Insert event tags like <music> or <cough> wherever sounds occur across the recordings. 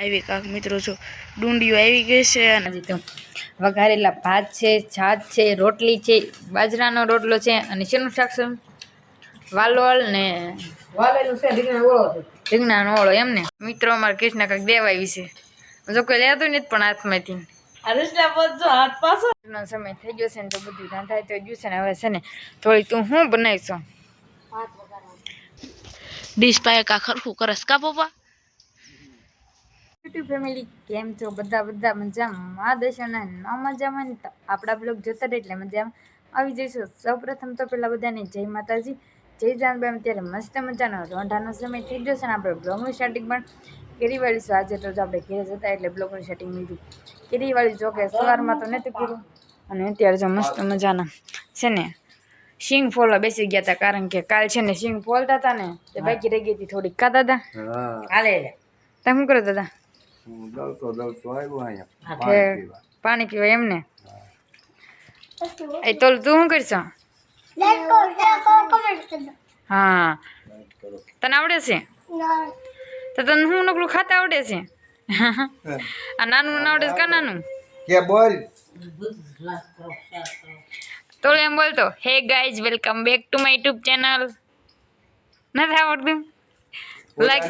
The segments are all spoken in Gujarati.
આવી કાક મિત્રો જો ડુંડીઓ આવી ગઈ છે અને તો વઘારેલા ભાત છે છાત છે રોટલી છે બાજરાનો રોટલો છે અને શેનું શાક છે? વાલોલ ને રીંગણાનો ઓળો એમ ને? મિત્રો અમારે કૃષ્ણ કાંઈક દેવા આવી છે. જો કોઈ લેતું નથી પણ હાથમાંથી. સમય થઈ ગયો છે ને તો બધું રાંધાય તો ગયું છે ને હવે છે ને થોડી તું હું બનાવીશું? ડીશ પાય કા ખરખું કરસ કા પપ્પા? યુટ્યુબ ફેમિલી કેમ છો? બધા બધા મજામાં. મા દર્શન ન મજામાં ને આપણા બ્લોગ જોતા રહે એટલે મજામાં આવી જઈશું. સૌ પ્રથમ તો પેલા બધાને જય માતાજી. જય જાનબાઈ. ત્યારે મસ્ત મજાનો રોંઢાનો સમય થઈ ગયો છે ને આપણે બ્લોગનું સ્ટાર્ટિંગ પણ કેરીવાળી વાળીશું આજે તો આપણે ઘેર જતા એટલે બ્લોગનું સેટિંગ લીધું. કેરીવાળી જો કે સવારમાં તો નથી પૂરું અને અત્યારે જો મસ્ત મજાના છે ને સિંગ ફોલવા બેસી ગયા હતા. કારણ કે કાલ છે ને સિંગ ફોલતા હતા ને તે બાકી રહી ગઈ હતી થોડીક. કા દાદા? હા. હાલે. તમે શું કરો દાદા? હું દળતો દળતો આવ્યો અહીંયા કે પાણી પીવાય એમને એ તો તું શું કરશો? હા. તને આવડે છે? તો તને હું નકલું ખાતા આવડે છે? આ નાનું ના આવડે છે કા નાનું? કે બોલ. તો એમ બોલતો hey guys welcome back to my YouTube channel નથી આવડતું? લાઈક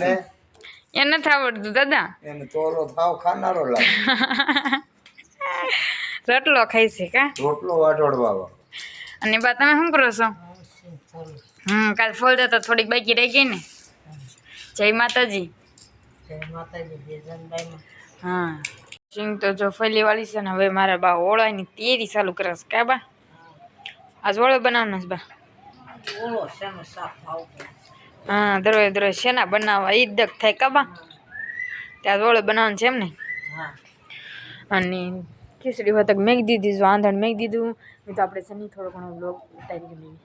પોતાને એ નથી આવડતું દાદા. એને તોલો થાવ ખાનારો લાગે. <laughs> રટલો ખાઈ છે કા? રોટલો વાટોડવા અને બા તમે શું કરો છો? હમ કાલ ફોલ તો થોડીક બાકી રહી ગઈ ને. જય માતાજી. જય માતાજી હા. સિંગ તો જો ફેલી વાળી છે ને હવે મારા બા ઓળાની તેરી ચાલુ કરશ કા બા? આજ ઓળો બનાવવાનો છે બા. ઓળો છે શાક ભાવ હા દરોય દરરોજ શેના બનાવવા? ઈ દક થાય કબા ત્યાં દોડે બનાવવાનું છે એમ ને? હા. અને ખીચડી હોત મેં દીધી જો આંધણ મેં દીધું. તો આપણે શનિ થોડો ઘણો બ્લોગ ઉતારી લઈએ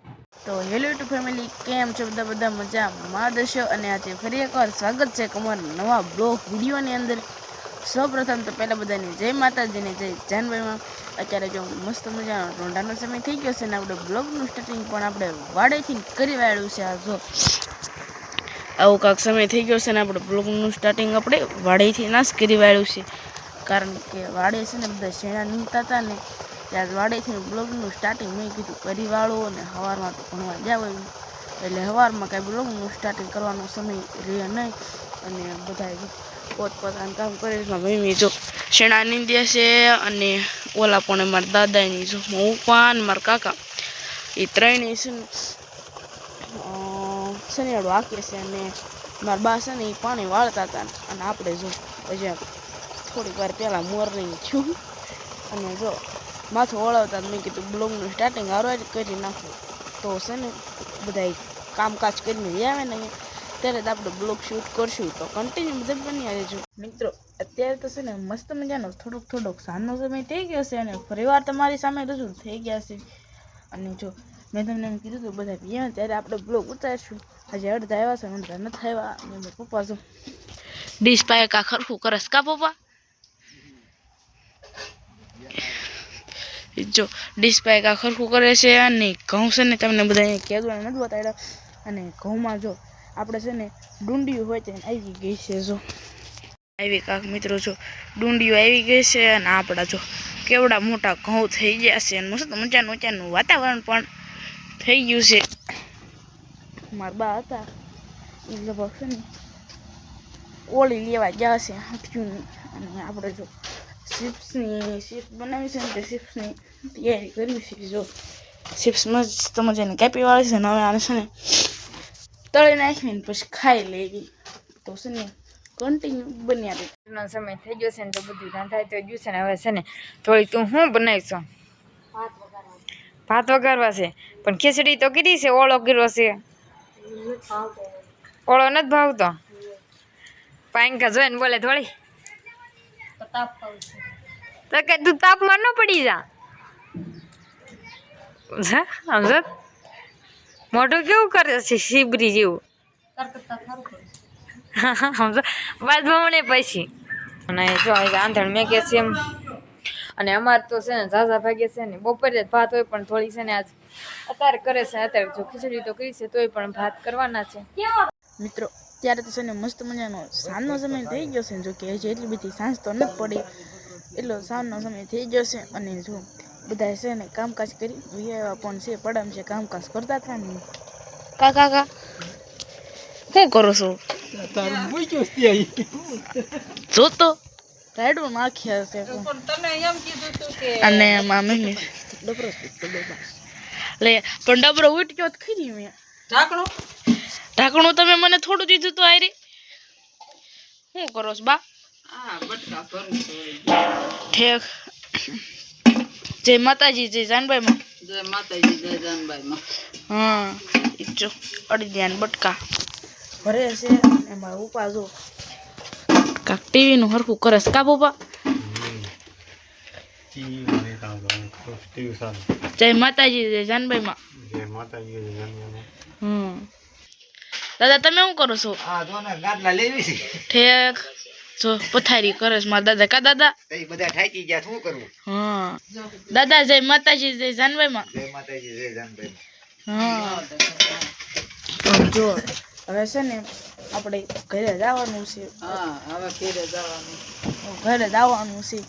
તો હેલો ટુ ફેમિલી કેમ છો બધા? બધા મજા મહાદશો અને આજે ફરી એકવાર સ્વાગત છે કમર નવા બ્લોગ વિડીયોની અંદર. સૌપ્રથમ તો પહેલાં બધાને જય માતાજીને જય જાનભાઈમાં. અત્યારે જો મસ્ત મજાનો રોંઢાનો સમય થઈ ગયો છે ને આપણે બ્લોગનું સ્ટાર્ટિંગ પણ આપણે વાડેથી કરી વાળ્યું છે આ જો. આવું કાંક સમય થઈ ગયો છે ને આપણે બ્લોગનું સ્ટાર્ટિંગ આપણે વાડેથી નાશ કરી વાળ્યું છે. કારણ કે વાડે છે ને બધા શેણા નીકળતા હતા ને ત્યારે વાડેથી બ્લોગનું સ્ટાર્ટિંગ મેં કીધું કરી વાળો અને સવારમાં તો ભણવા જાવ એટલે સવારમાં કાંઈ બ્લોગનું સ્ટાર્ટિંગ કરવાનો સમય રહે નહીં. અને બધા પોતપોતાનું કામ કરે મમ્મી જો શેણા નીંદ્યા છે અને ઓલા પણ મારા દાદાની જો હું પણ, મારા કાકા, એ ત્રણેય છે શનિવાળો હાંકે છે અને મારા બા છે ને એ પાણી વાળતા હતા અને આપણે જો પછી થોડીક વાર પહેલાં મોર્નિંગ છું. અને જો માથું વળાવતા મેં કીધું બ્લોગનું સ્ટાર્ટિંગ હારો જ કરી નાખું. તો છે ને બધા કામકાજ કરીને આવે ને ત્યારે જ આપણે બ્લોગ શૂટ કરશું. તો કન્ટિન્યુ બધા આવે રહેજો મિત્રો, અત્યારે તો છે ને મસ્ત મજાનો, થોડોક થોડોક સાંજનો સમય થઈ ગયો છે અને ફરીવાર તમારી સામે રજૂ થઈ ગયા છે. અને જો મેં તમને એમ કીધું હતું બધા પીએ ત્યારે આપણે બ્લોગ ઉતારશું. આજે અડધા આવ્યા છે, અડધા નથી આવ્યા મારા પપ્પા છું ડીશ પાય કા ખરખું કરસ કા પપ્પા? જો, ડીશ પાય કા ખરખું કરે છે? અને ઘઉં છે ને, તમને બધા અહીંયા કહેવાનું નથી બતાવ્યા અને ઘઉંમાં જો, આપણે છે ને ડુંડિયું હોય તેને આવી ગઈ છે, જો. આવી કાક મિત્રો, જો ડુંડિયું આવી ગઈ છે અને આપણા જો, કેવડા મોટા ઘઉં થઈ ગયા છે. અને મસ્ત મજાનું મજાનું વાતાવરણ પણ થઈ ગયું છે મારા બા હતા. એ લગભગ છે ને ઓળી લેવા ગયા છે હાથીઓની અને આપણે જો ચિપ્સની ચિપ્સ બનાવી છે ને તે ચિપ્સની તૈયારી કરવી છે. જો ચિપ્સ મસ્ત મજાની કાપી વાળી છે ને હવે આને છે ને તળી નાખીને પછી ખાઈ લેવી. તો છે ને કન્ટિન્યુ બન્યા રહે. સમય થઈ ગયો છે ને તો બધું રાંધાય તો ગયું છે ને હવે છે ને થોડી તું શું બનાવીશું? ભાત વઘારવા છે. પણ ખીચડી તો કીધી છે, ઓળો કર્યો છે. ઓળો નથી ભાવતો. પાંકા જોઈને બોલે થોડી તો કે તું તાપમાં ન પડી જા. સમજ મોઢું કેવું કરે છે, શીબરી જેવું. સમજો બાદ મને પછી. અને જો આંધણ મેં કે છે એમ. અને અમારે તો છે ને ઝાઝા ભાગે છે ને બપોરે જ ભાત હોય પણ થોડી છે ને આજ અત્યારે કરે છે અત્યારે જો ખીચડી તો કરી છે તોય પણ ભાત કરવાના છે. મિત્રો ત્યારે તો છે ને મસ્ત મજાનો સાંજનો સમય થઈ ગયો છે જો કે હજી એટલી બધી સાંજ તો નથી પડી. એટલો સાંજનો સમય થઈ ગયો છે અને જો બધા છે ને કામકાજ કરી વિયા પણ છે પડમ છે કામકાજ કરતા હતા ને. કા કાકા શું કરો છો? જો તો. રાયડું નાખ્યા છે પણ. તમે એમ કીધું તું કે અને મામી લે પણ ડબરો ઉટક્યો તો ખરી મેં. ઢાંકણું? ઢાંકણું તમે મને થોડું દીધું તો આરી શું કરો છો બા? ઠેક. જય માતાજી જય જાનભાઈ માં જય માતાજી જય જાનબાઈ માં હા ઈચ્છો અડી ધ્યાન બટકા. ભરે છે એમાં ઉપા જો કાક ટીવી નું હરખું કરે છે. કા જય માતાજી જય જાનભાઈ માં હમ. દાદા તમે શું કરો છો? હા જો ને ગાદલા લેવી છે. ઠેક. જો પથારી કરે છે મારા દાદા. કા દાદા? તઈ બધા ઠાકી ગયા શું કરવું? હા. દાદા જય માતાજી જય જાનભાઈ માં જય માતાજી જય જાનભાઈ હા. જો હવે છે ને આપણે ઘરે જવાનું છે. હા હવે ઘેરે જવાનું. ઘરે જવાનું છે.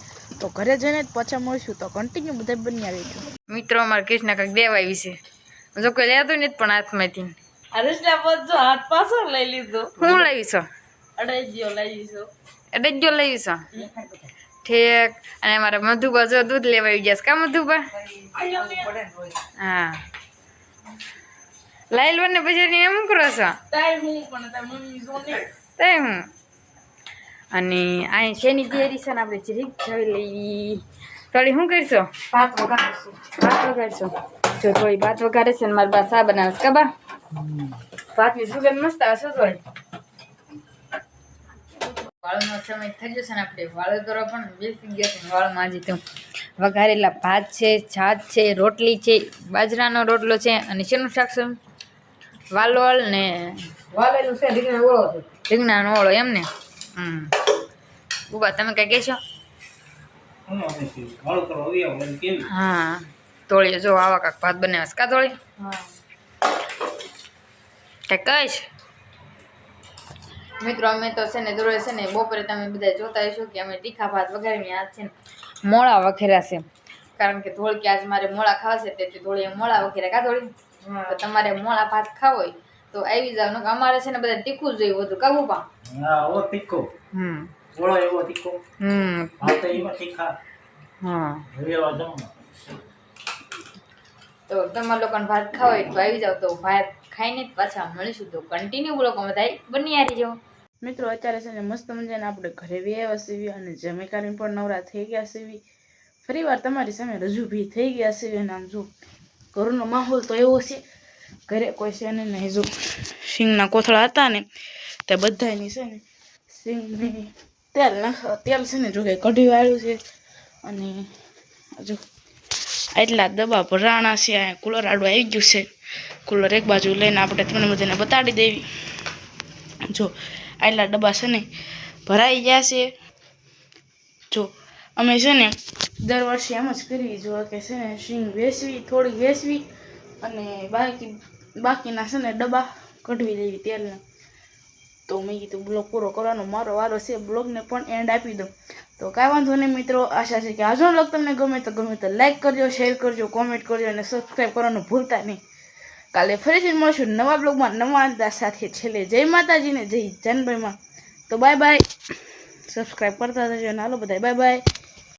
તો ઘરે જઈને જ પાછા મળશું. તો કન્ટિન્યુ બધા બન્યા રહીશું મિત્રો અમારે કૃષ્ણ કંઈક દેવા આવી છે. જો કોઈ લેતું નથી પણ હાથમાંથી. હરેશના બધો હાથ પાછો લઈ લીધો. હું લાવી છો? લઈશ ગયો લઈ લાવી છો. ઠીક. અને મારા મધુબા જો દૂધ લેવા આવી ગયા છે. કા મધુબા? હા. લાઈલ બને પછી એમ કરો છો? તાય હું અને અહીં શેની તૈયારી છે ને આપણે જરીક જોઈ લઈ થોડી શું કરશો? ભાત વગાડશું ભાત વગાડશો જો થોડી ભાત વગાડે છે ને મારી બા સા બનાવે છે કબા ભાતની સુગંધ મસ્ત આવશે થોડી વાળનો સમય થઈ જશે ને આપણે વાળો કરવા પણ બેસી ગયા છે વાળમાં હજી તો. વઘારેલા ભાત છે છાત છે રોટલી છે બાજરાનો રોટલો છે અને શેનું શાક છે? વાલોળ ને વાલેલું છે દીકરા ઓળો છે. ઓળો એમ ને? હમ. બુબા તમે કઈ કહેશો? હા. તોળીએ જો આવા કાંક ભાત બનાવે છે. કા તોળી કઈ કહીશ? મિત્રો અમે તો છે ને દોડે છે ને બપોરે તમે બધા જોતા હશો કે અમે તીખા ભાત વઘારીને આજ છે ને મોળા વખેરા છે. કારણ કે ધોળકી આજ મારે મોળા ખાવા છે તેથી થોડી મોળા વખેરા કા થોડી તો તમારે મોળા ભાત ખાવો હોય તો આવી જાવ અમારે છે ને બધા તીખું જોઈએ બધું કાબુ પા હા ઓ તીખો. હમ. ઓળો એવો તીખો. હમ. ભાત એવો તીખા. હા. તો તમારે લોકોને ભાત ખાવા હોય તો આવી જાવ તો ભાત ખાઈને જ પાછા મળીશું. તો કન્ટિન્યુ લોકો બધા બની આવી જાઓ મિત્રો અત્યારે છે ને મસ્ત મજાને આપણે ઘરે બી આવ્યા સીવી અને જમી કરીને પણ નવરા થઈ ગયા સીવી. ફરી વાર તમારી સામે રજૂ ભી થઈ ગયા સીવી અને આમ જો ઘરનો માહોલ તો એવો છે. ઘરે કોઈ છે ને નહીં. જો સિંગના કોથળા હતા ને, તે બધાની છે ને સિંગની તેલ નાખ, તેલ છે ને જો કે કઢી વાળ્યું છે. અને હજુ એટલા દબા ભરાણા છે અહીંયા કુલર આડું આવી ગયું છે. કુલર એક બાજુ લઈને આપણે તમને બધાને બતાડી દેવી. જો આટલા ડબ્બા છે ને ભરાઈ ગયા છે. જો અમે છે ને દર વર્ષે એમ જ કરી જો કે છે ને સિંગ વેસવી, થોડી વેસવી અને બાકી, બાકીના છે ને ડબ્બા કઢવી લેવી તેલના. તો મેં કીધું, બ્લોગ પૂરો કરવાનો મારો વારો છે, બ્લોગને પણ એન્ડ આપી દો તો કાંઈ વાંધો નહીં મિત્રો, આશા છે કે આજનો બ્લોગ તમને ગમે તો ગમે તો લાઈક કરજો શેર કરજો કોમેન્ટ કરજો અને સબસ્ક્રાઈબ કરવાનું ભૂલતા નહીં. કાલે ફરીથી મળશું નવા બ્લોગમાં નવા અંદાજ સાથે છેલ્લે. જય માતાજીને જય જાનભાઈમાં તો બાય બાય સબસ્ક્રાઈબ કરતા જજો અને હાલો બધા બાય બાય